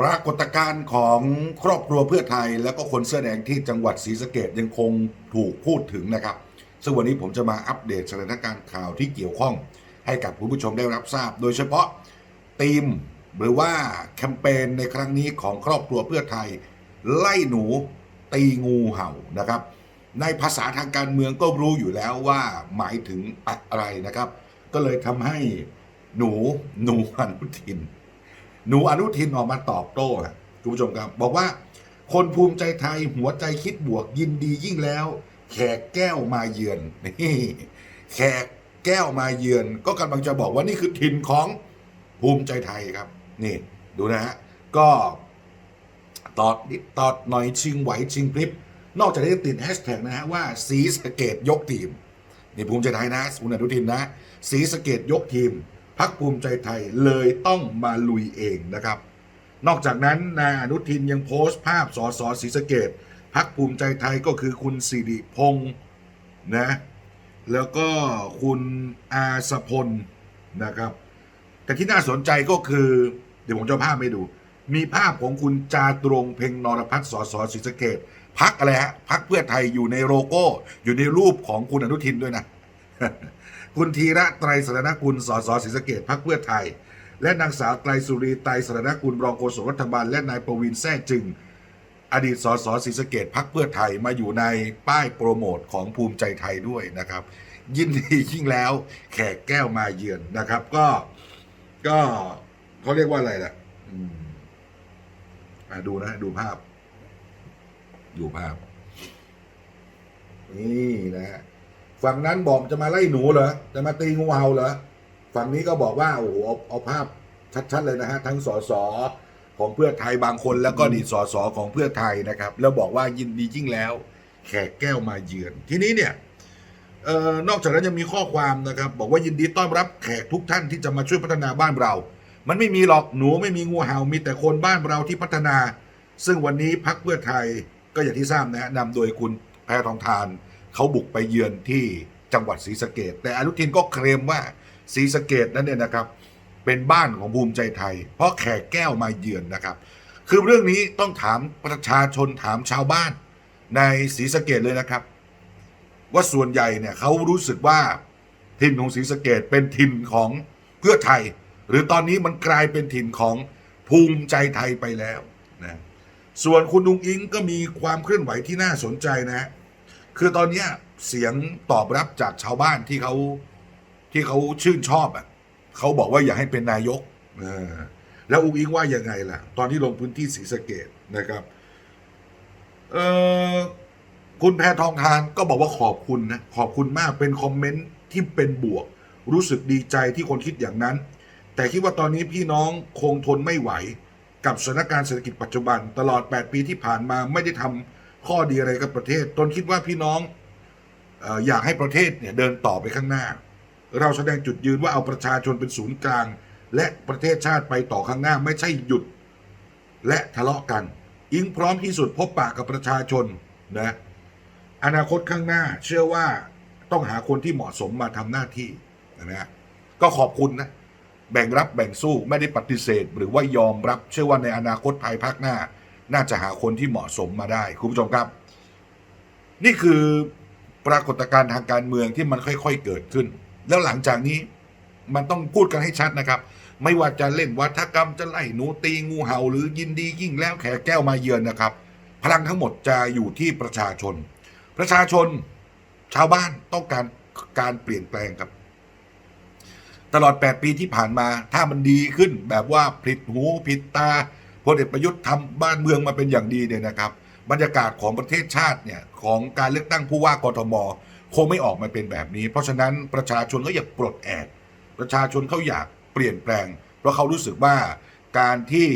ปรากฏการณ์ของครอบครัวเพื่อไทย แล้วก็คนเสื้อแดงที่จังหวัดศรีสะเกดยังคงถูกพูดถึงนะครับ ซึ่งวันนี้ผมจะมาอัปเดตสถานการณ์ข่าวที่เกี่ยวข้อง ให้กับคุณผู้ชมได้รับทราบ โดยเฉพาะธีมหรือว่าแคมเปญในครั้งนี้ของครอบครัวเพื่อไทย ไล่หนูตีงูเห่านะครับ ในภาษาทางการเมืองก็รู้อยู่แล้วว่าหมายถึงอะไรนะครับ ก็เลยทำให้หนูหนูอนุทิน หนูอนุทินออกมาตอบโต้ครับคุณผู้ชมครับ บอกว่า คนภูมิใจไทยหัวใจคิดบวกยินดียิ่งแล้ว แขกแก้วมาเยือนนี่แขกแก้วมาเยือน ก็กำลังจะบอกว่านี่คือถิ่นของภูมิใจไทยครับ นี่ ดูนะฮะก็ตอดนิดตอดหน่อยชิงไหวชิงพริบนอกจากนี้ติดแฮชแท็กนะฮะว่าสีสเกตยกทีมนี่ภูมิใจไทยนะคุณอนุทินนะ สีสเกตยกทีม พักภูมิใจไทยเลยต้องมาลุยเองนะครับ นอกจากนั้นนายอนุทินยังโพสต์ภาพสสศรีสะเกดพักภูมิใจไทยก็คือคุณสิริพงษ์นะแล้วก็คุณอาสพลนะครับ แต่ที่น่าสนใจก็คือ เดี๋ยวผมจะเอาภาพให้ดู มีภาพของคุณจาตรงเพ็งนรพัฒน์สสศรีสะเกดพักอะไรฮะพักเพื่อไทยอยู่ในโลโก้ อยู่ในรูปของคุณอนุทินด้วยนะ คุณธีระไตรสรณกุลสสศรีสะเกดพักเพื่อไทย และนางสาวไตรสุรีไตรสรณกุลรองโฆษกรัฐบาลและนายประวินแท้จึง อดีตสสศรีสะเกดพักเพื่อไทยมาอยู่ในป้ายโปรโมทของภูมิใจไทยด้วยนะครับ ยินดียิ่งแล้วแขกแก้วมาเยือนนะครับ ก็ก็เขาเรียกว่าอะไรล่ะอืมอะดูนะ ดูภาพ ดูภาพ นี่นะฮะ ฝั่งนั้นบอกจะมาไล่หนูเหรอจะมาตีงูเห่าเหรอฝั่งนี้ก็บอกว่าโอ้โหเอาเอาภาพชัดๆเลยนะฮะทั้งสสของเพื่อไทยบางคนแล้วก็อดีตสสของเพื่อไทยนะครับ แล้วบอกว่ายินดียิ่งแล้ว แขกแก้วมาเยือน ทีนี้เนี่ยเอ่อนอกจากนั้นยังมีข้อความนะครับ บอกว่ายินดีต้อนรับแขกทุกท่านที่จะมาช่วยพัฒนาบ้านเรา มันไม่มีหรอกหนูไม่มีงูเห่ามีแต่คนบ้านเราที่พัฒนา ซึ่งวันนี้พักเพื่อไทยก็อย่างที่ทราบนะฮะนำโดยคุณแพทองทาน เขาบุกไปเยือนที่จังหวัดศรีสะเกดแต่อนุทินก็เคลมว่าศรีสะเกดนั้นเนี่ยนะครับ เป็นบ้านของภูมิใจไทย เพราะแขกแก้วมาเยือนนะครับ คือเรื่องนี้ต้องถามประชาชนถามชาวบ้านในศรีสะเกดเลยนะครับ ว่าส่วนใหญ่เนี่ยเขารู้สึกว่าถิ่นของศรีสะเกดเป็นถิ่นของเพื่อไทย หรือตอนนี้มันกลายเป็นถิ่นของภูมิใจไทยไปแล้วนะส่วนคุณนุงอิงก็มีความเคลื่อนไหวที่น่าสนใจนะฮะ คือตอนเนี้ยเสียงตอบรับจากชาวบ้านที่เขาที่เขาชื่นชอบอะเขาบอกว่าอยากให้เป็นนายกเออแล้วอุ้งอิงว่ายังไงล่ะ ตอนที่ลงพื้นที่ศรีสะเกดนะครับ เออคุณแพทองทานก็บอกว่าขอบคุณนะขอบคุณมากเป็นคอมเมนต์ที่เป็นบวก รู้สึกดีใจที่คนคิดอย่างนั้น แต่คิดว่าตอนนี้พี่น้องคงทนไม่ไหว กับสถานการณ์เศรษฐกิจปัจจุบัน ตลอด 8 ปีที่ผ่านมาไม่ได้ทำ ข้อดีอะไรกับประเทศ ตนคิดว่าพี่น้องอยากให้ประเทศเนี่ยเดินต่อไปข้างหน้า เราแสดงจุดยืนว่าเอาประชาชนเป็นศูนย์กลาง และประเทศชาติไปต่อข้างหน้าไม่ใช่หยุด และทะเลาะกัน อิงพร้อมที่สุดพบปะกับประชาชนนะอนาคตข้างหน้าเชื่อว่าต้องหาคนที่เหมาะสมมาทำหน้าที่นะฮะก็ขอบคุณนะแบ่งรับแบ่งสู้ไม่ได้ปฏิเสธ หรือว่ายอมรับเชื่อว่าในอนาคตภายภาคหน้า น่าจะหาคนที่เหมาะสมมาได้คุณผู้ชมครับ นี่คือปรากฏการณ์ทางการเมืองที่มันค่อย ๆเกิดขึ้น แล้วหลังจากนี้มันต้องพูดกันให้ชัดนะครับ ไม่ว่าจะเล่นวัฒกรรมจะไล่หนูตีงูเห่าหรือยินดียิ่งแล้วแขกแก้วมาเยือนนะครับ พลังทั้งหมดจะอยู่ที่ประชาชน ประชาชนชาวบ้านต้องการการเปลี่ยนแปลงครับ ตลอด 8 ปีที่ผ่านมา ถ้ามันดีขึ้นแบบว่าผิดหูผิดตา พลเอกประยุทธ์ทำบ้านเมืองมาเป็นอย่างดีเนี่ยนะครับ บรรยากาศของประเทศชาติเนี่ยของการเลือกตั้งผู้ว่ากทมคงไม่ออกมาเป็นแบบนี้ เพราะฉะนั้นประชาชนก็อยากปลดแอกประชาชนเขาอยากเปลี่ยนแปลง เพราะเขารู้สึกว่าการที่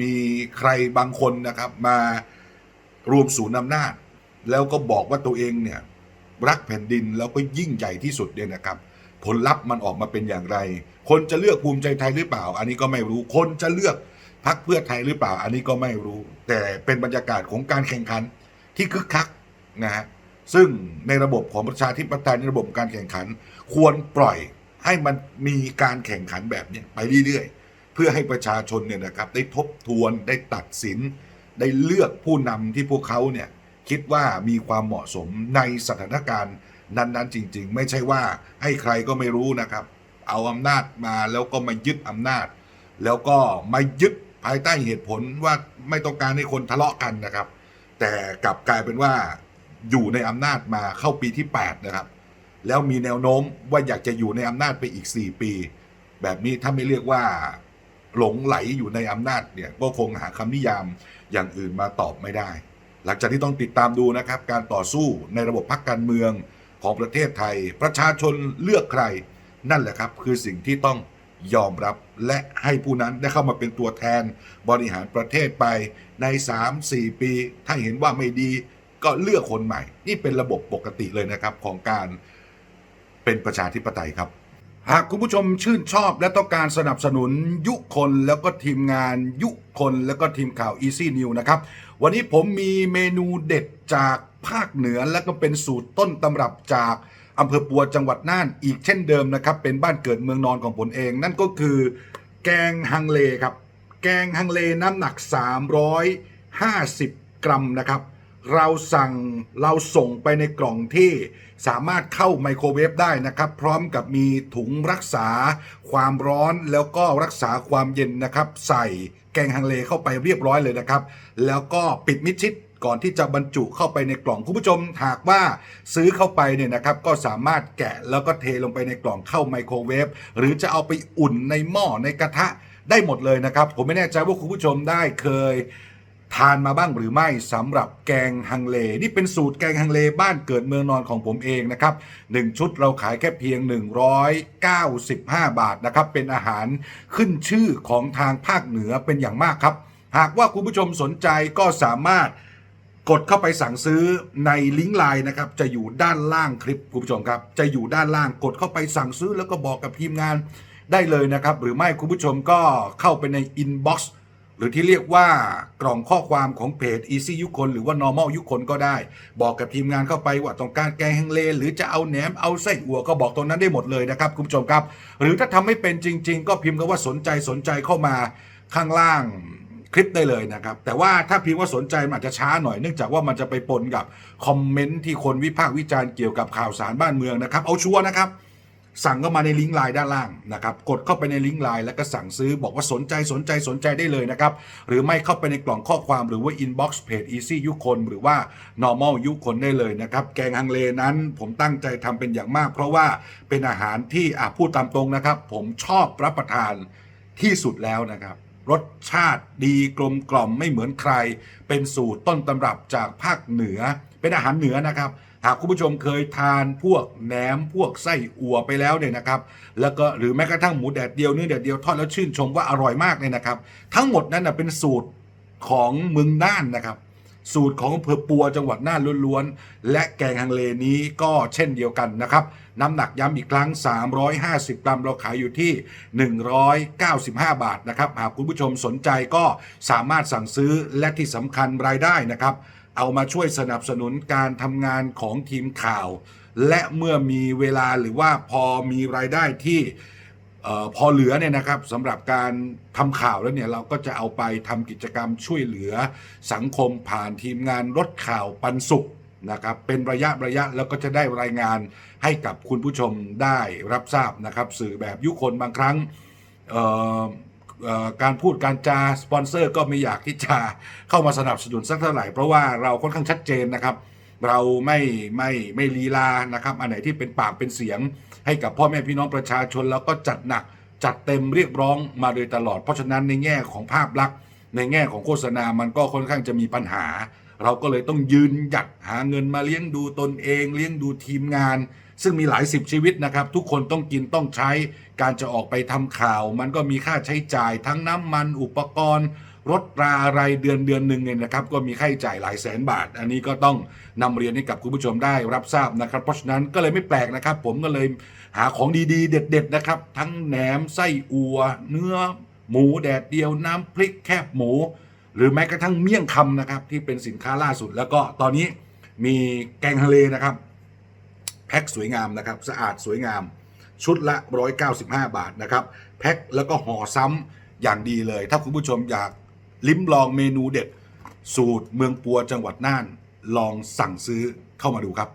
มีใครบางคนนะครับมารวมศูนย์อำนาจ แล้วก็บอกว่าตัวเองเนี่ยรักแผ่นดินแล้วก็ยิ่งใหญ่ที่สุดเนี่ยนะครับ ผลลัพธ์มันออกมาเป็นอย่างไร คนจะเลือกภูมิใจไทยหรือเปล่า อันนี้ก็ไม่รู้คนจะเลือก พรรคเพื่อไทยหรือเปล่า อันนี้ก็ไม่รู้ แต่เป็นบรรยากาศของการแข่งขันที่คึกคักนะฮะซึ่งในระบบของประชาธิปไตยในระบบการแข่งขัน ควรปล่อยให้มันมีการแข่งขันแบบนี้ไปเรื่อยๆ เพื่อให้ประชาชนเนี่ยนะครับ ได้ทบทวนได้ตัดสิน ได้เลือกผู้นำที่พวกเขาเนี่ยคิดว่ามีความเหมาะสมในสถานการณ์นั้นๆ จริง ๆ ไม่ใช่ว่าให้ใครก็ไม่รู้นะครับ เอาอำนาจมาแล้วก็มายึดอำนาจ แล้วก็มายึด ภายใต้เหตุผลว่าไม่ต้องการให้คนทะเลาะกันนะครับ แต่กลับกลายเป็นว่าอยู่ในอำนาจมาเข้าปีที่ 8 นะครับ แล้วมีแนวโน้มว่าอยากจะอยู่ในอำนาจไปอีก 4 ปี แบบนี้ถ้าไม่เรียกว่าหลงไหลอยู่ในอำนาจเนี่ยก็คงหาคำนิยามอย่างอื่นมาตอบไม่ได้ หลังจากที่ต้องติดตามดูนะครับ การต่อสู้ในระบบพักการเมืองของประเทศไทย ประชาชนเลือกใคร นั่นแหละครับ คือสิ่งที่ต้อง ยอมรับและให้ผู้นั้นได้เข้ามาเป็นตัวแทนบริหารประเทศไปใน 3-4 ปี ถ้าเห็นว่าไม่ดีก็เลือกคนใหม่ นี่เป็นระบบปกติเลยนะครับของการเป็นประชาธิปไตยครับ หากคุณผู้ชมชื่นชอบและต้องการสนับสนุนยุคนแล้วก็ทีมงานยุคนแล้วก็ทีมข่าว Easy New นะครับ วันนี้ผมมีเมนูเด็ดจากภาคเหนือและก็เป็นสูตรต้นตำรับจาก อำเภอปัวจังหวัดน่านอีกเช่นเดิมนะครับ เป็นบ้านเกิดเมืองนอนของผมเอง นั่นก็คือแกงฮังเลครับ แกงฮังเลน้ำหนัก 350 กรัมนะครับ เราสั่งเราส่งไปในกล่องที่สามารถเข้าไมโครเวฟได้นะครับ พร้อมกับมีถุงรักษาความร้อนแล้วก็รักษาความเย็นนะครับ ใส่แกงฮังเลเข้าไปเรียบร้อยเลยนะครับ แล้วก็ปิดมิดชิด ก่อนที่จะบรรจุเข้าไปในกล่องคุณผู้ชมหากว่าซื้อเข้าไปเนี่ยนะครับก็สามารถแกะแล้วก็เทลงไปในกล่องเข้าไมโครเวฟหรือจะเอาไปอุ่นในหม้อในกระทะได้หมดเลยนะครับ ผมไม่แน่ใจว่าคุณผู้ชมได้เคยทานมาบ้างหรือไม่สำหรับแกงฮังเล นี่เป็นสูตรแกงฮังเลบ้านเกิดเมืองนอนของผมเองนะครับ 1 ชุดเราขายแค่เพียง 195 บาทนะครับ เป็นอาหารขึ้นชื่อของทางภาคเหนือเป็นอย่างมากครับ หากว่าคุณผู้ชมสนใจก็สามารถ กดเข้าไปสั่งซื้อในลิงก์ไลน์นะครับจะอยู่ด้านล่างคลิปคุณผู้ชมครับ จะอยู่ด้านล่างกดเข้าไปสั่งซื้อแล้วก็บอกกับทีมงานได้เลยนะครับ หรือไม่คุณผู้ชมก็เข้าไปในอินบ็อกซ์หรือที่เรียกว่ากล่องข้อความของเพจ Easy ยุคนหรือว่า Normal ยุคนก็ได้ บอกกับทีมงานเข้าไปว่าต้องการแกงฮังเล หรือจะเอาแหนมเอาไส้อั่วก็บอกตรงนั้นได้หมดเลยนะครับคุณผู้ชมครับ หรือถ้าทำไม่เป็นจริง ๆ ก็พิมพ์คำว่าสนใจสนใจเข้ามาข้างล่าง คลิปได้เลยนะครับ แต่ว่าถ้าพิมพ์ว่าสนใจมันอาจจะช้าหน่อยเนื่องจากว่ามันจะไปปนกับคอมเมนต์ที่คนวิพากษ์วิจารณ์เกี่ยวกับข่าวสารบ้านเมืองนะครับ เอาชัวร์นะครับ สั่งเข้ามาในลิงก์ไลน์ด้านล่างนะครับ กดเข้าไปในลิงก์ไลน์แล้วก็สั่งซื้อบอกว่าสนใจสนใจสนใจได้เลยนะครับ หรือไม่เข้าไปในกล่องข้อความหรือว่า inbox เพจ easy ยุคนหรือว่า normal ยุคนได้เลยนะครับ แกงฮังเลนั้นผมตั้งใจทำเป็นอย่างมาก เพราะว่าเป็นอาหารที่อะพูดตามตรงนะครับ ผมชอบรับประทานที่สุดแล้วนะครับ รสชาติดีกลมกล่อมไม่เหมือนใคร เป็นสูตรต้นตำรับจากภาคเหนือ เป็นอาหารเหนือนะครับ หากคุณผู้ชมเคยทานพวกแหนมพวกไส้อั่วไปแล้วเนี่ยนะครับ แล้วก็หรือแม้กระทั่งหมูแดดเดียวเนื้อแดดเดียวทอดแล้วชื่นชมว่าอร่อยมากเนี่ยนะครับ ทั้งหมดนั้นนะเป็นสูตรของเมืองน่านนะครับ สูตรของอำเภอปัวจังหวัดน่านล้วนๆ และแกงฮังเลนี้ก็เช่นเดียวกันนะครับ น้ำหนักย้ำอีกครั้ง 350 กรัมเราขายอยู่ที่ 195 บาทนะครับ หากคุณผู้ชมสนใจก็สามารถสั่งซื้อและที่สำคัญรายได้นะครับ เอามาช่วยสนับสนุนการทำงานของทีมข่าว และเมื่อมีเวลาหรือว่าพอมีรายได้ที่ พอเหลือเนี่ยนะครับสำหรับการทำข่าวแล้วเนี่ยเราก็จะเอาไปทำกิจกรรมช่วยเหลือสังคมผ่านทีมงานรถข่าวปันสุขนะครับเป็นระยะระยะแล้วก็จะได้รายงานให้กับคุณผู้ชมได้รับทราบนะครับ สื่อแบบยุคนบางครั้งการพูดการจาสปอนเซอร์ก็ไม่อยากที่จะเข้ามาสนับสนุนสักเท่าไหร่ เพราะว่าเราค่อนข้างชัดเจนนะครับ เราไม่ไม่ไม่ลีลานะครับ อันไหนที่เป็นปากเป็นเสียง ให้กับพ่อแม่พี่น้องประชาชนแล้วก็จัดหนักจัดเต็มเรียกร้องมาโดยตลอด เพราะฉะนั้นในแง่ของภาพลักษณ์ในแง่ของโฆษณามันก็ค่อนข้างจะมีปัญหา เราก็เลยต้องยืนหยัดหาเงินมาเลี้ยงดูตนเอง เลี้ยงดูทีมงาน ซึ่งมีหลายสิบชีวิตนะครับ ทุกคนต้องกินต้องใช้ การจะออกไปทำข่าว มันก็มีค่าใช้จ่ายทั้งน้ำมันอุปกรณ์รถราอะไรเดือนเดือนหนึ่งเนี่ยนะครับ ก็มีค่าใช้จ่ายหลายแสนบาท อันนี้ก็ต้องนำเรียนให้กับคุณผู้ชมได้รับทราบนะครับ เพราะฉะนั้นก็เลยไม่แปลกนะครับ ผมก็เลยหาของดีๆ เด็ด ๆ นะครับ ทั้งแหนมไส้อัว เนื้อ หมูแดดเดียวน้ำพริกแคบหมู หรือแม้กระทั่งเมี่ยงคำนะครับที่เป็นสินค้าล่าสุด แล้วก็ตอนนี้มีแกงทะเลนะครับ แพ็คสวยงามนะครับสะอาดสวยงาม ชุดละ 195 บาทนะครับแพ็คแล้วก็ห่อซ้อย่างดีเลย ถ้าคุณผู้ชมอยากลิ้มลองเมนูเด็ด สูตรเมืองปัวจังหวัดน่าน ลองสั่งซื้อเข้ามาดูครับ